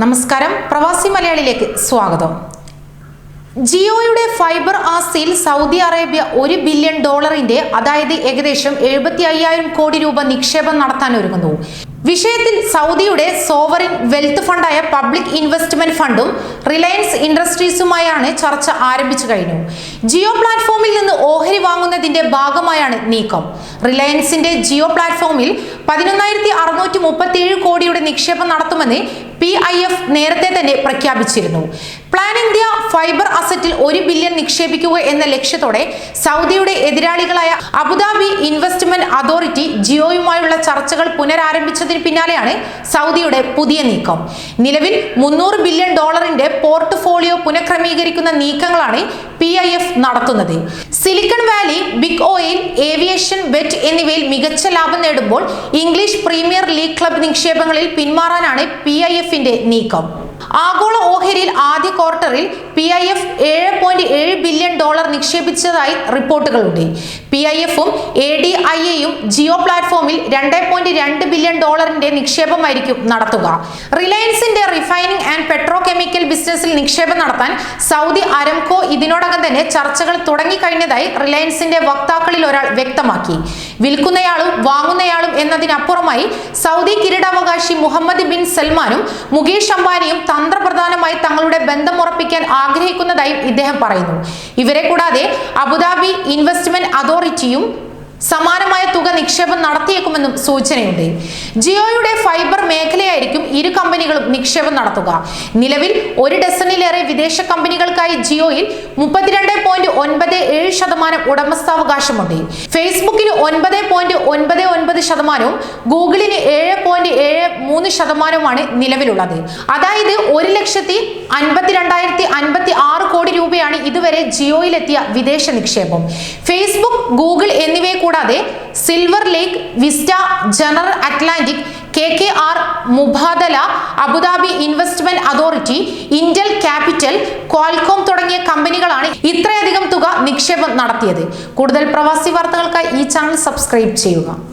നമസ്കാരം. പ്രവാസി മലയാളിയിലേക്ക് സ്വാഗതം. ജിയോയുടെ ഫൈബർ ആസ്തിയിൽ സൗദി അറേബ്യ ഒരു ബില്യൺ ഡോളറിന്റെ അതായത് ഏകദേശം എഴുപത്തി അയ്യായിരം കോടി രൂപ നിക്ഷേപം നടത്താൻ ഒരുങ്ങുന്നു. വിഷയത്തിൽ സൗദിയുടെ സോവറിൻ വെൽത്ത് ഫണ്ടായ പബ്ലിക് ഇൻവെസ്റ്റ്മെന്റ് ഫണ്ടും റിലയൻസ് ഇൻഡസ്ട്രീസുമായാണ് ചർച്ച ആരംഭിച്ചു കഴിഞ്ഞു. ജിയോ പ്ലാറ്റ്ഫോമിൽ നിന്ന് ഓഹരി വാങ്ങുന്നതിന്റെ ഭാഗമായാണ് നീക്കം. റിലയൻസിന്റെ ജിയോ പ്ലാറ്റ്ഫോമിൽ പതിനൊന്നായിരത്തി അറുന്നൂറ്റി മുപ്പത്തി ഏഴ് കോടിയുടെ നിക്ഷേപം നടത്തുമെന്ന് പി ഐ എഫ് നേരത്തെ തന്നെ പ്രഖ്യാപിച്ചിരുന്നു. പ്ലാൻ ഇന്ത്യ ഫൈബർ അസറ്റിൽ ഒരു ബില്യൺ നിക്ഷേപിക്കുക എന്ന ലക്ഷ്യത്തോടെ സൗദിയുടെ എതിരാളികളായ അബുദാബി ഇൻവെസ്റ്റ്മെന്റ് അതോറിറ്റി ജിയോയുമായുള്ള ചർച്ചകൾ പുനരാരംഭിച്ചതിന് പിന്നാലെയാണ് സൗദിയുടെ പുതിയ നീക്കം. നിലവിൽ മുന്നൂറ് ബില്യൺ ഡോളറിന്റെ പോർട്ട്ഫോളിയോ പുനഃക്രമീകരിക്കുന്ന നീക്കങ്ങളാണ് പി ഐ എഫ് നടത്തുന്നത്. Silicon valley big oil aviation bet എന്നിവയിൽ മികച്ച ലാഭം നേടുമ്പോൾ ഇംഗ്ലീഷ് പ്രീമിയർ ലീഗ് ക്ലബ് നിക്ഷേപങ്ങളിൽ പിന്മാറാനാണ് പി ഐ എഫിന്റെ നീക്കം. ആഗോള ഓഹരിയിൽ ആദ്യ ക്വാർട്ടറിൽ പി ഐ എഫ് ഏഴ് പോയിന്റ് ഏഴ് ബില്യൺ ഡോളർ നിക്ഷേപിച്ചതായി റിപ്പോർട്ടുകളുണ്ട്. പി ഐ എഫും എ ഡി ഐ എയും ജിയോ പ്ലാറ്റ്ഫോമിൽ രണ്ട് പോയിന്റ് രണ്ട് ബില്യൺ ഡോളറിന്റെ നിക്ഷേപമായിരിക്കും നടത്തുക. റിലയൻസിന്റെ റിഫൈനിങ് ആൻഡ് പെട്രോ കെമിക്കൽ ബിസിനസ്സിൽ നിക്ഷേപം നടത്താൻ സൗദി അരംകോ ഇതിനോടകം തന്നെ ചർച്ചകൾ തുടങ്ങിക്കഴിഞ്ഞതായി റിലയൻസിന്റെ വക്താക്കളിൽ ഒരാൾ വ്യക്തമാക്കി. വിൽക്കുന്നയാളും വാങ്ങുന്നയാളും എന്നതിനപ്പുറമായി സൗദി കിരീടാവകാശി മുഹമ്മദ് ബിൻ സൽമാനും മുകേഷ് അംബാനിയും തന്ത്രപ്രധാനമായി തങ്ങളുടെ ബന്ധം ഉറപ്പിക്കാൻ ആഗ്രഹിക്കുന്നതായും ഇദ്ദേഹം പറയുന്നു. ഇവരെ കൂടാതെ അബുദാബി ഇൻവെസ്റ്റ്മെന്റ് അതോറിറ്റിയും സമാനമായ തുക നിക്ഷേപം നടത്തിയേക്കുമെന്നും സൂചനയുണ്ട്. ജിയോയുടെ ഫൈബർ മേഖലയായിരിക്കും ഇരു കമ്പനികളും നിക്ഷേപം നടത്തുക. നിലവിൽ ഒരു ഡസനിലേറെ വിദേശ കമ്പനികൾക്കായി ജിയോയിൽ മുപ്പത്തിരണ്ട് പോയിന്റ് ഒൻപത് ഏഴ് ശതമാനം ഉടമസ്ഥാവകാശമുണ്ട്. ഫേസ്ബുക്കിൽ ഒൻപത് പോയിന്റ് ഒൻപത് ഒൻപത് ശതമാനവും ഗൂഗിളിന് ഏഴ് പോയിന്റ് ഏഴ് മൂന്ന് ശതമാനവുമാണ് നിലവിലുള്ളത്. അതായത് ഒരു ലക്ഷത്തി അൻപത്തിരണ്ടായിരത്തി അൻപത്തി ആറ് കോടി രൂപയാണ് ഇതുവരെ ജിയോയിലെത്തിയ വിദേശ നിക്ഷേപം. ഫേസ്ബുക്ക് ഗൂഗിൾ എന്നിവയെ കൂടാതെ Silver Lake Vista General Atlantic K K R Mubadala Abu Dhabi Investment Authority Intel Capital Qualcomm തുടങ്ങിയ കമ്പനികളാണ് ഇത്രയധികം തുക നിക്ഷേപം നടത്തിയത്. കൂടുതൽ പ്രവാസി വാർത്തകൾക്കായി ഈ ചാനൽ സബ്സ്ക്രൈബ് ചെയ്യുക.